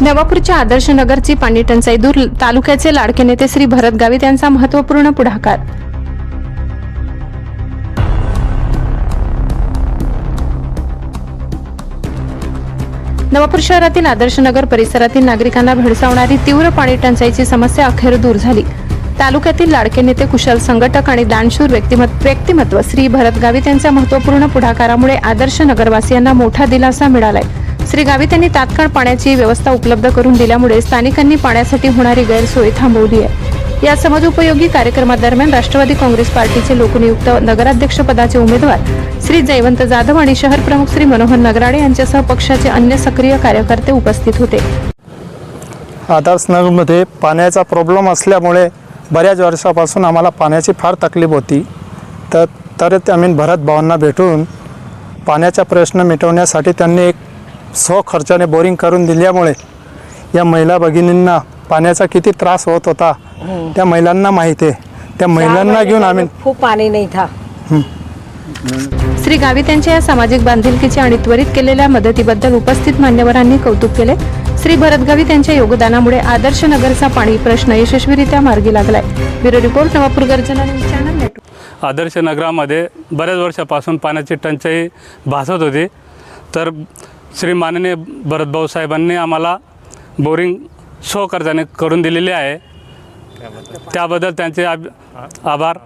नवापूरच्या आदर्श नगरची पाणी टंचाई दूर तालुक्याचे लाडके नेते श्री भरत गावित यांचा महत्त्वपूर्ण पुढाकार. नवापूर शहरातील आदर्श नगर परिसरातील नागरिकांना भेडसावणारी तीव्र पाणी टंचाईची समस्या अखेर दूर झाली. तालुक्यातील लाडके नेते कुशल संघटक आणि दानशूर व्यक्तिमत व्यक्तिमत्व श्री भरत गावित यांच्या महत्त्वपूर्ण पुढाकारामुळे आदर्श नगरवासियांना मोठा दिलासा मिळालाय. श्री गावी त्यांनी तात्काळ पाण्याची व्यवस्था उपलब्ध करून दिल्यामुळे स्थानिकांनी पाण्यासाठी होणारी गैरसोय थांबवली आहे. या समाजोपयोगी कार्यक्रमादरम्यान राष्ट्रवादी काँग्रेस पार्टीचे लोकनियुक्त नगराध्यक्ष पदाचे उमेदवार श्री जयवंत जाधव आणि शहर प्रमुख श्री मनोहर नगराडे यांच्यासह पक्षाचे अन्य सक्रिय कार्यकर्ते उपस्थित होते. आदर्शनगरमध्ये पाण्याचा प्रॉब्लेम असल्यामुळे बऱ्याच वर्षापासून आम्हाला पाण्याची फार तकलीफ होती. तर तरच आम्ही भरत भावांना भेटून पाण्याचा प्रश्न मिटवण्यासाठी त्यांनी एक स्वखर्चाने बोरिंग करून दिल्यामुळे या महिला भगिनींना पाण्याचा किती त्रास होत होता त्या महिलांना माहिती आहे. त्या महिलांना घेऊन आम्ही खूप पाणी नाही था. श्री गावित यांच्या या सामाजिक बांधिलकीची आणि त्वरित केलेल्या मदतीबद्दल उपस्थित मान्यवरांनी कौतुक केले. श्री भरत गावित यांच्या योगदानामुळे आदर्श नगरचा पाणी प्रश्न यशस्वीरित्या मार्गी लागलाय. Bureau report Navapur Garjana news channel network. Adarsh नगरामध्ये बऱ्याच वर्षापासून पाण्याची टंचाई भासत होती. तर श्री माननीय भरतभाऊ साहेबांनी आम्हाला बोरिंग स्वखर्चाने करून दिलेली आहे. त्याबद्दल त्यांचे आभार.